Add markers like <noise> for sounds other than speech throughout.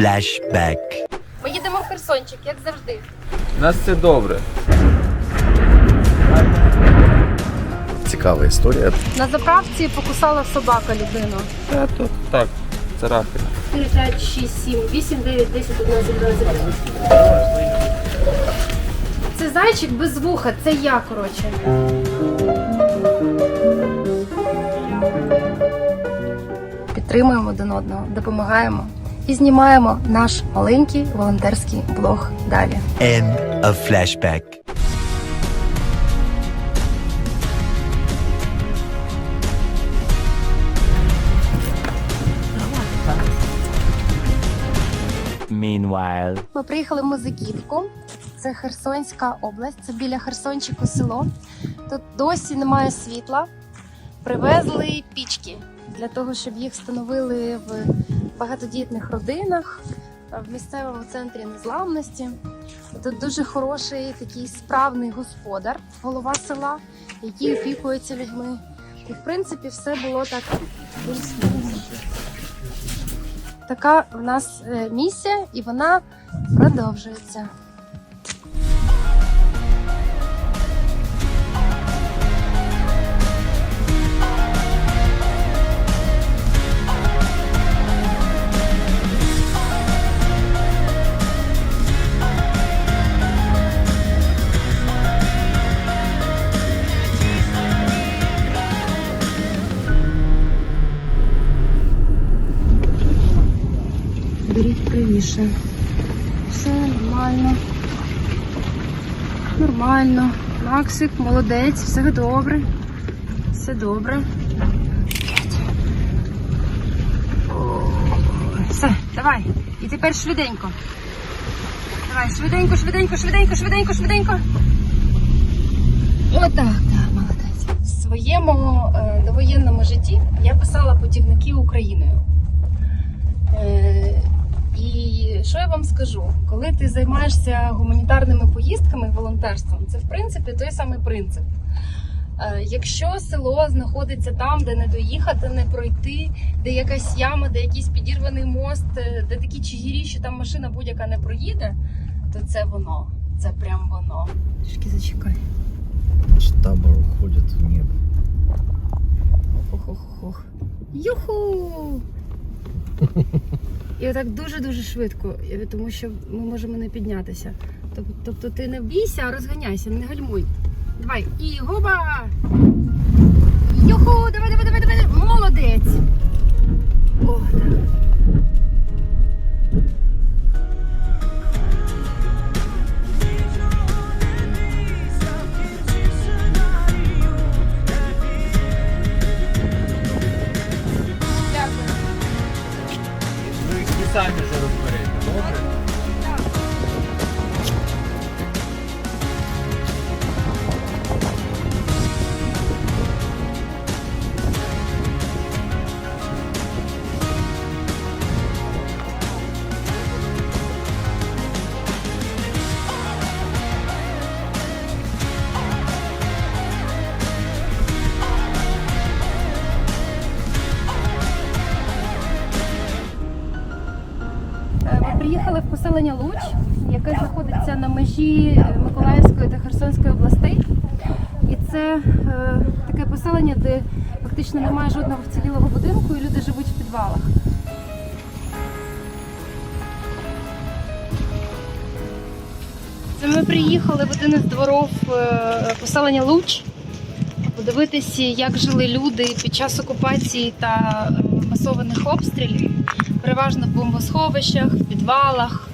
Flashback. Ми їдемо в Херсончик, як завжди. У нас все добре. Цікава історія. На заправці покусала собака людину. Та тут так, царапина. 4, 5, 6, 7, 8, 9, 10, 11, 12. Це зайчик без вуха, це я, коротше. Підтримуємо один одного, допомагаємо і знімаємо наш маленький волонтерський блог далі. End of flashback. Meanwhile. Ми приїхали в Музиківку. Це Херсонська область, це біля Херсончику село. Тут досі немає світла. Привезли пічки для того, щоб їх встановили в багатодітних родинах, в місцевому центрі незламності. Тут дуже хороший такий справний господар, голова села, який опікується людьми. І в принципі все було так. Така в нас е, місія, і вона продовжується. Правіше. Все нормально. Нормально. Максик, молодець, все добре. Все добре. Все, давай. І тепер швиденько. Давай, швиденько, швиденько, швиденько, швиденько, швиденько. Отак, так, молодець. В своєму е, довоєнному житті я писала путівники Україною. Е, що я вам скажу? Коли ти займаєшся гуманітарними поїздками, волонтерством, це в принципі той самий принцип. Е, Якщо село знаходиться там, де не доїхати, не пройти, де якась яма, де якийсь підірваний мост, е, де такі чигірі, що там машина будь-яка не проїде, то це воно. Це прям воно. Трішки зачекай. Табор уходить в небо. Ох-ох-ох. Юху! <laughs> І отак дуже-дуже швидко, тому що ми можемо не піднятися. Тобто ти не бійся, а розганяйся, не гальмуй. Давай, і губа! Йоху, Давай, давай, давай, давай! Молодець! О, так. Поселення Луч, яке знаходиться на межі е, Миколаївської та Херсонської областей. І це е, таке поселення, де фактично немає жодного вцілілого будинку, і люди живуть в підвалах. Це ми приїхали в один із дворів е, поселення Луч подивитися, як жили люди під час окупації та е, масованих обстрілів переважно в бомбосховищах, в підвалах,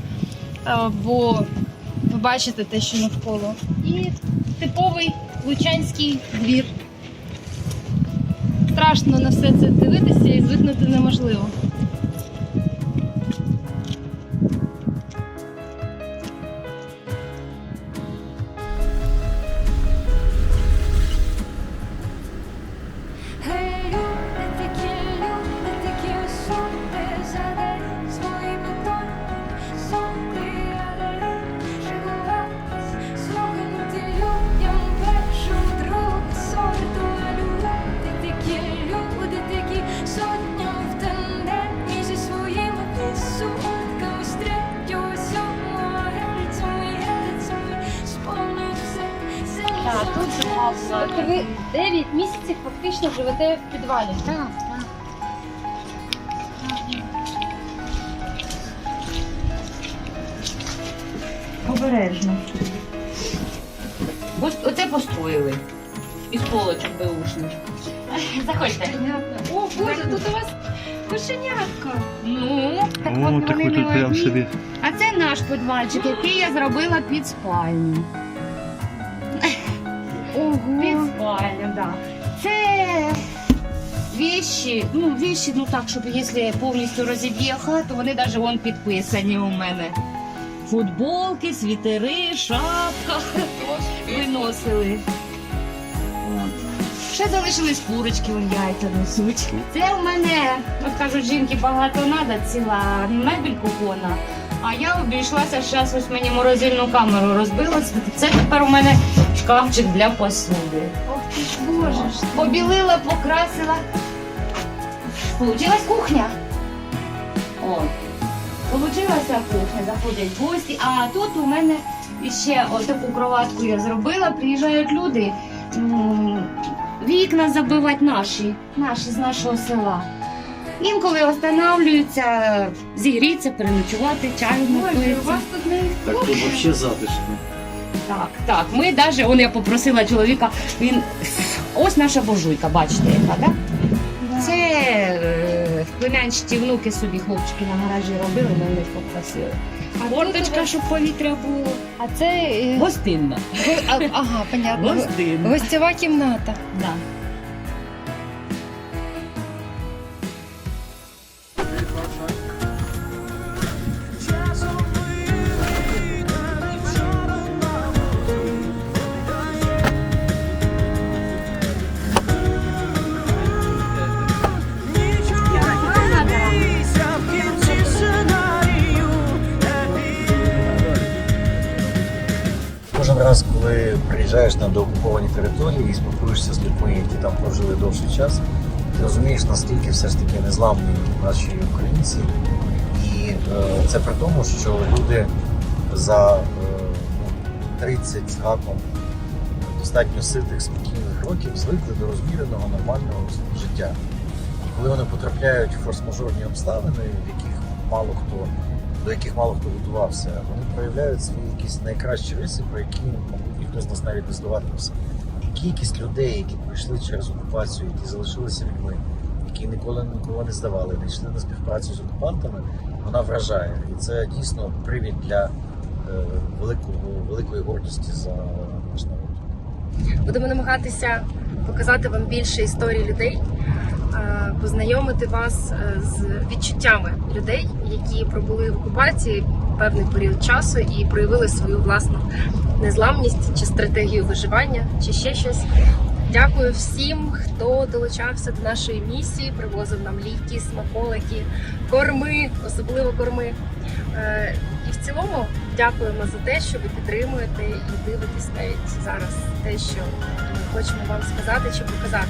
бо ви бачите те, що навколо. І типовий лучанський двір. Страшно на все це дивитися і звикнути неможливо. Тобто ви 9 місяців фактично живете в підвалі. Так, так. Обережно. Ось оце построїли. Із полочок беушних. Заходьте. О, Боже, тут у вас кошенятка. Ну, так от вони не одні. А це наш підвальчик, який я зробила під спальню. Спальню, да. Це вещи, ну, вещи, ну так, щоб якщо повністю розіб'є хату, вони навіть вон підписані у мене. Футболки, світери, шапка виносили. От. Ще залишились курочки, вон яйця несуть. Це в мене, от кажуть, жінки багато треба, ціла мебель кухона. А я обійшлася зараз, ось мені морозильну камеру розбилась. Це тепер у мене шкафчик для посуди. Ох ти ж боже. Побілила, покрасила. Получилась кухня. О. Получилася кухня, заходять гості. А тут у мене ще отаку кроватку я зробила. Приїжджають люди. Вікна забивати наші, наші з нашого села. Інколи останавлюються, зігріться, переночувати, чаю у вас тут не Так тут вообще затишно. Так, так. Ми навіть, он я попросила чоловіка, він ось наша буржуйка, бачите, яка, так? Це е, племянчиті внуки собі хлопчики на гаражі робили, ми них попросили. Форточка, щоб повітря було. А це. е, Гостинна. го- а- Ага, понятно. Гостинна. Гостєва кімната. Да. Приїжджаєш на доокуповані території і спілкуєшся з людьми, які там прожили довший час, ти розумієш, наскільки все ж таки незламні наші українці. І е, це при тому, що люди за е, ну, 30 з гаком достатньо ситих, спокійних років звикли до розміреного нормального життя. І коли вони потрапляють в форс-мажорні обставини, в яких мало хто до яких мало хто готувався, вони проявляють свої якісь найкращі риси, про які, з нас навіть не здогадувався. Кількість людей, які пройшли через окупацію, які залишилися людьми, які ніколи нікого не здавали, не йшли на співпрацю з окупантами, вона вражає. І це дійсно привід для е, великого, великої гордості за наш народ. Будемо намагатися показати вам більше історій людей, е, познайомити вас е, з відчуттями людей, які пробули в окупації певний період часу і проявили свою власну незламність чи стратегію виживання, чи ще щось. Дякую всім, хто долучався до нашої місії, привозив нам ліки, смаколики, корми, особливо корми. Е, І в цілому дякуємо за те, що ви підтримуєте і дивитесь навіть зараз те, що ми хочемо вам сказати чи показати.